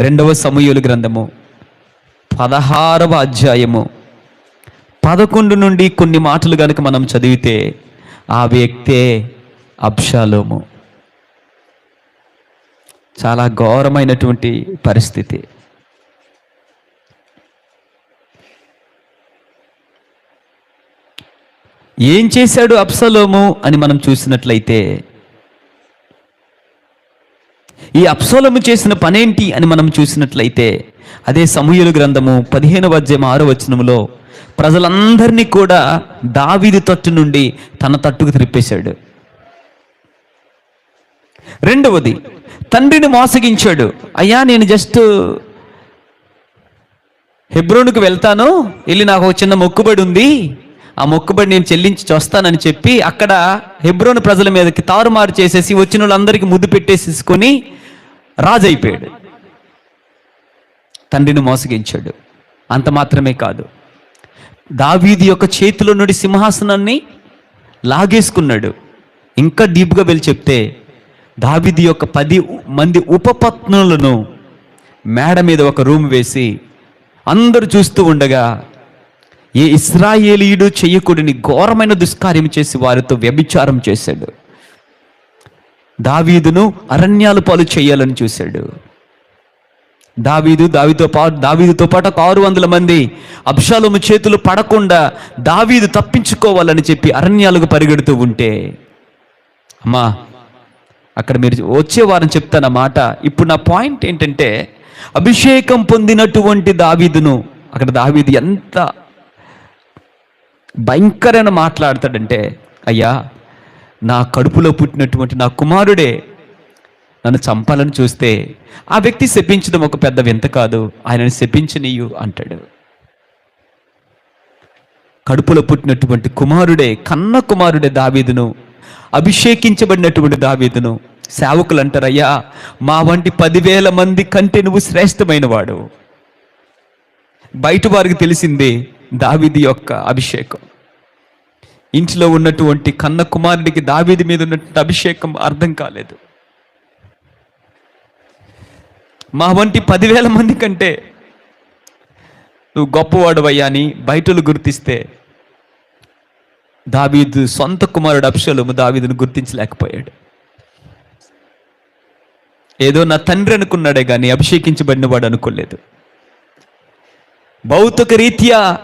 రెండవ సమూహుల గ్రంథము పదహారవ అధ్యాయము. పదకొండు నుండి కొన్ని మాటలు కనుక మనం చదివితే ఆ వ్యక్తే అబ్షాలోము. చాలా ఘోరమైనటువంటి పరిస్థితి. ఏం చేశాడు అప్సలోము అని మనం చూసినట్లయితే ఈ అప్సోలము చేసిన పనేంటి అని మనం చూసినట్లయితే అదే సమూహలు గ్రంథము పదిహేను అధ్యాయం ఆరో వచనములో ప్రజలందరినీ కూడా దావీది తట్టు నుండి తన తట్టుకు త్రిప్పేశాడు రెండవది తండ్రిని మోసగించాడు. అయ్యా నేను జస్ట్ హెబ్రోనుకు వెళ్తాను వెళ్ళి నాకు ఒక చిన్న మొక్కుబడి ఉంది ఆ మొక్కుబడి నేను చెల్లించి చూస్తానని చెప్పి అక్కడ హెబ్రోను ప్రజల మీదకి తారుమారు చేసేసి వచ్చిన వాళ్ళందరికీ ముద్దు పెట్టేసేసుకొని రాజు అయిపోయాడు తండ్రిని మోసగించాడు. అంత మాత్రమే కాదు. దావీది యొక్క చేతిలో నుండి సింహాసనాన్ని లాగేసుకున్నాడు. ఇంకా డీప్గా వెళ్ళి చెప్తే దావీది యొక్క పది మంది ఉపపత్నులను మేడ మీద ఒక రూమ్ వేసి అందరూ చూస్తూ ఉండగా ఏ ఇస్రాయేలీయుడు చేయకూడని ఘోరమైన దుష్కార్యం చేసి వారితో వ్యభిచారం చేశాడు. దావీదును అరణ్యాలు పాలు చేయాలని చూశాడు. దావీదు దావితో పాటు దావీదుతో పాటు ఒక ఆరు వందల మంది అబ్షాలము చేతులు పడకుండా దావీదు తప్పించుకోవాలని చెప్పి అరణ్యాలకు పరిగెడుతూ ఉంటే అమ్మా అక్కడ మీరు వచ్చే వారం చెప్తాను మాట. ఇప్పుడు నా పాయింట్ ఏంటంటే అభిషేకం పొందినటువంటి దావీదును అక్కడ దావీదు ఎంత భయంకరమైన మాట్లాడతాడంటే అయ్యా నా కడుపులో పుట్టినటువంటి నా కుమారుడే నన్ను చంపాలని చూస్తే ఆ వ్యక్తి శపించడం ఒక పెద్ద వింత కాదు. ఆయనను శపించనీయు అంటాడు. కడుపులో పుట్టినటువంటి కుమారుడే కన్న కుమారుడే దావీదును అభిషేకించబడినటువంటి దావీదును సేవకులు అంటారయ్యా మా వంటి పదివేల మంది కంటే నువ్వు శ్రేష్టమైన వాడు బయట వారికి తెలిసింది దావీది యొక్క అభిషేకం. ఇంట్లో ఉన్నటువంటి కన్న కుమారుడికి దావీది మీద ఉన్నటువంటి అభిషేకం అర్థం కాలేదు. మా వంటి పదివేల మంది కంటే నువ్వు గొప్పవాడువయ్యా అని బయటలు గుర్తిస్తే దావీదు సొంత కుమారుడు అప్షలోము దావీదును గుర్తించలేకపోయాడు. ఏదో నా తండ్రి అనుకున్నాడే కానీ అభిషేకించబడిన వాడు అనుకోలేదు. భౌతిక రీత్యా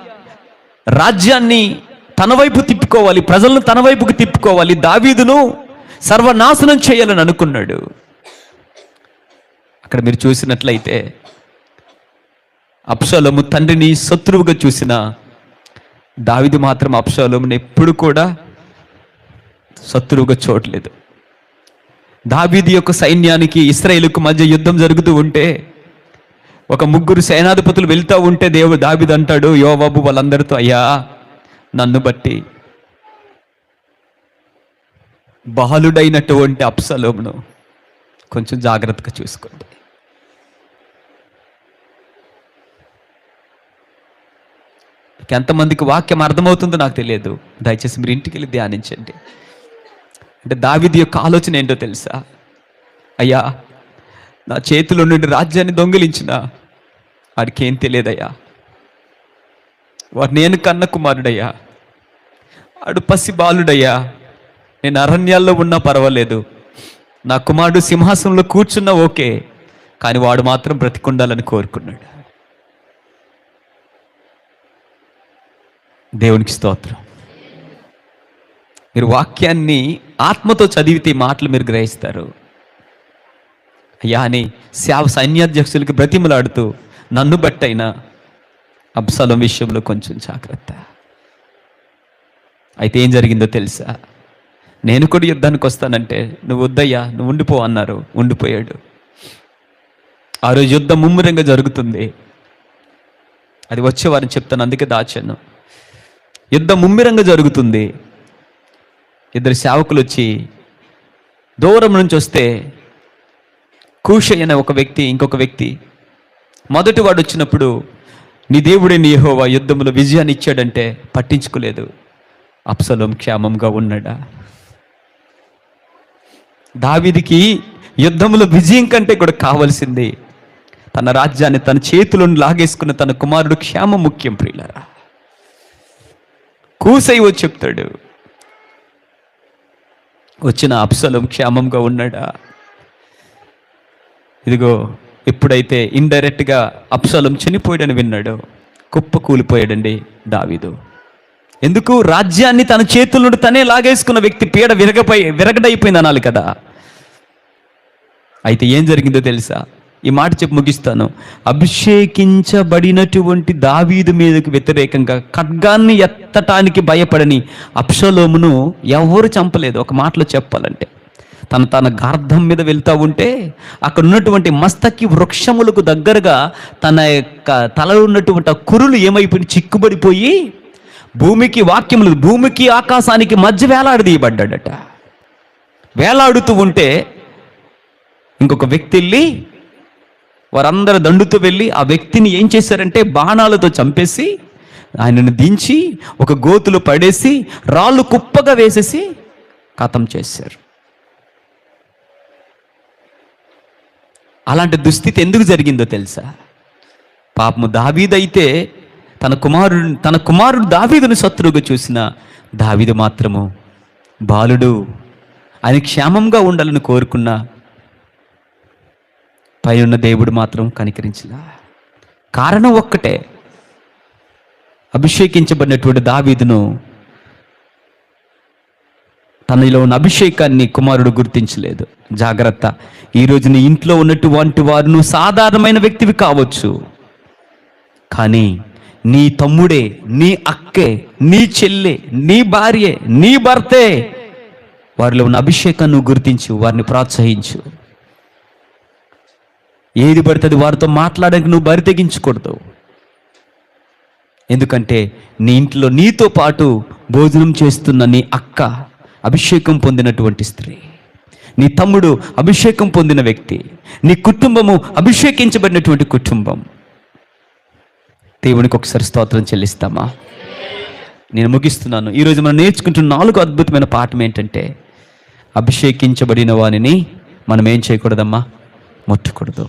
రాజ్యాన్ని తన వైపు తిప్పుకోవాలి ప్రజలను తన వైపుకు తిప్పుకోవాలి. దావీదును సర్వనాశనం చేయాలని అనుకున్నాడు. అక్కడ మీరు చూసినట్లయితే అప్షలోము తండ్రిని శత్రువుగా చూసిన దావిది మాత్రం అప్షలోముని ఎప్పుడు కూడా శత్రువుగా చూడలేదు. దావీది యొక్క సైన్యానికి ఇస్రాయేలుకు మధ్య యుద్ధం జరుగుతూ ఉంటే ఒక ముగ్గురు సేనాధిపతులు వెళ్తూ ఉంటే దేవుడు దావిది అంటాడు యోబాబు వాళ్ళందరితో అయ్యా నన్ను బట్టి. బహలుడైనటువంటి అప్సలోమును కొంచెం జాగ్రత్తగా చూసుకోండి. ఎంతమందికి వాక్యం అర్థమవుతుందో నాకు తెలియదు. దయచేసి మీరు ఇంటికి వెళ్ళి ధ్యానించండి. అంటే దావిది యొక్క ఆలోచన ఏంటో తెలుసా? అయ్యా నా చేతిలో నుండి రాజ్యాన్ని దొంగిలించిన వాడికి ఏం తెలియదయ్యా? వాడు నేను కన్న కుమారుడయ్యా. ఆడు పసి బాలుడయ్యా. నేను అరణ్యాల్లో ఉన్నా పర్వాలేదు. నా కుమారుడు సింహాసనంలో కూర్చున్నా ఓకే కానీ వాడు మాత్రం బ్రతికుండాలని కోరుకున్నాడు. దేవునికి స్తోత్రం. మీరు వాక్యాన్ని ఆత్మతో చదివితే మాటలు మీరు గ్రహిస్తారు. అయ్యా అని సేవ సైన్యాధ్యక్షులకి బ్రతిమలాడుతూ నన్ను బట్టైనా అబ్సలం విషయంలో కొంచెం జాగ్రత్త. అయితే ఏం జరిగిందో తెలుసా? నేను కూడా యుద్ధానికి వస్తానంటే నువ్వు వద్దయ్యా నువ్వు ఉండిపో అన్నారు. ఉండిపోయాడు. ఆ రోజు యుద్ధం ముమ్మరంగా జరుగుతుంది. అది వచ్చేవారని చెప్తాను అందుకే దాచాను. యుద్ధం ముమ్మిరంగా జరుగుతుంది. ఇద్దరు సేవకులు వచ్చి దూరం నుంచి వస్తే కూషయ్య అనే ఒక వ్యక్తి ఇంకొక వ్యక్తి మొదటి వాడు వచ్చినప్పుడు నీ దేవుడే నీ యహోవా యుద్ధంలో విజయాన్ని ఇచ్చాడంటే పట్టించుకోలేదు. అప్సలోం క్షేమంగా ఉన్నాడా? దావిదికి యుద్ధంలో విజయం కంటే కూడా కావలసింది. తన రాజ్యాన్ని తన చేతులను లాగేసుకున్న తన కుమారుడు క్షేమ ముఖ్యం ప్రియులరా. కూసైవో చెప్తాడు వచ్చిన అప్సలం క్షేమంగా ఉన్నాడా? ఇదిగో ఇప్పుడైతే ఇండైరెక్ట్గా అప్సలం చనిపోయాడని విన్నాడు. కుప్ప కూలిపోయాడండి దావీదు. ఎందుకు? రాజ్యాన్ని తన చేతుల నుండి తనే లాగేసుకున్న వ్యక్తి పీడ విరగపై విరగడైపోయింది అనాలి కదా. అయితే ఏం జరిగిందో తెలుసా? ఈ మాట చెప్పి ముగిస్తాను. అభిషేకించబడినటువంటి దావీదు మీదకు వ్యతిరేకంగా ఖడ్గాన్ని ఎత్తటానికి భయపడని అప్షలోమును ఎవరు చంపలేదు. ఒక మాటలో చెప్పాలంటే. తన తన గార్ధం మీద వెళ్తూ ఉంటే అక్కడ ఉన్నటువంటి మస్తకి వృక్షములకు దగ్గరగా తన యొక్క తలలో ఉన్నటువంటి ఆ కురులు ఏమైపోయి చిక్కుబడిపోయి భూమికి వాక్యములు భూమికి ఆకాశానికి మధ్య వేలాడదీయబడ్డాడట. వేలాడుతూ ఉంటే ఇంకొక వ్యక్తి వెళ్ళి వారందరు దండుతూ వెళ్ళి ఆ వ్యక్తిని ఏం చేశారంటే బాణాలతో చంపేసి ఆయనను దించి ఒక గోతులు పడేసి రాళ్ళు కుప్పగా వేసేసి కథం చేశారు. అలాంటి దుస్థితి ఎందుకు జరిగిందో తెలుసా? పాపము దావీదైతే తన కుమారుడు తన కుమారుడు దావీదును శత్రువుగా చూసిన దావీదు మాత్రము బాలుడు ఆయన క్షేమంగా ఉండాలని కోరుకున్న పైన దేవుడు మాత్రం కనికరించలా. కారణం ఒక్కటే అభిషేకించబడినటువంటి దావీదును తనలో ఉన్న అభిషేకాన్ని కుమారుడు గుర్తించలేదు. జాగ్రత్త. ఈరోజు నీ ఇంట్లో ఉన్నటువంటి వారు నువ్వు సాధారణమైన వ్యక్తివి కావచ్చు. కానీ నీ తమ్ముడే నీ అక్కే నీ చెల్లె నీ భార్యే నీ భర్తే వారిలో ఉన్న అభిషేకాన్ని నువ్వు గుర్తించు వారిని ప్రోత్సహించు. ఏది పడుతుంది వారితో మాట్లాడడానికి నువ్వు బరి తెగించకూడదు. ఎందుకంటే నీ ఇంట్లో నీతో పాటు భోజనం చేస్తున్న నీ అక్క అభిషేకం పొందినటువంటి స్త్రీ. నీ తమ్ముడు అభిషేకం పొందిన వ్యక్తి. నీ కుటుంబము అభిషేకించబడినటువంటి కుటుంబం. దేవునికి ఒకసారి స్తోత్రం చెల్లిస్తామా? నేను ముగిస్తున్నాను. ఈరోజు మనం నేర్చుకుంటున్న నాలుగు అద్భుతమైన పాఠం ఏంటంటే అభిషేకించబడిన వానిని మనం ఏం చేయకూడదమ్మా? ముట్టకూడదు.